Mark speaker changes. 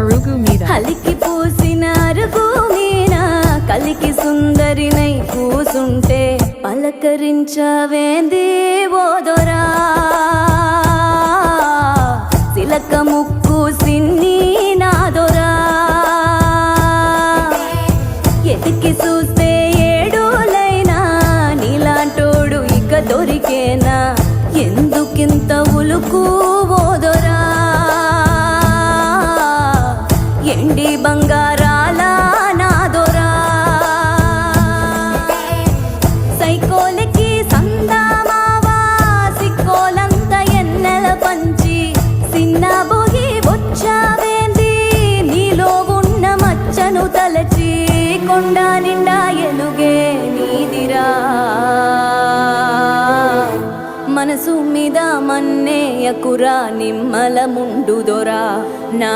Speaker 1: పరుగు మీద.
Speaker 2: కలికి పూసిన అరుగు మీన కలికి సుందరినై కూసుంటే పలకరించవేంది ఓదొరా సిలక ముక్కు సిన్ని నాదొరా ఎతికి చూస్తే ఏడోలైనా నీలాంటోడు ఇక దొరికేనా? ఎందుకింత ఉలుకు వెండి బంగారాల నాదొరా. సైకోలకి సందామావా సిక్కోలంత ఎన్నెల పంచి సిన్న బోగి వచ్చావేంది నీలో ఉన్న మచ్చను తలచి కొండ నిండా ఎలుగే నీదిరా. మనసు మీద మన్నేయకురా నిమ్మల ముండు దొరా నా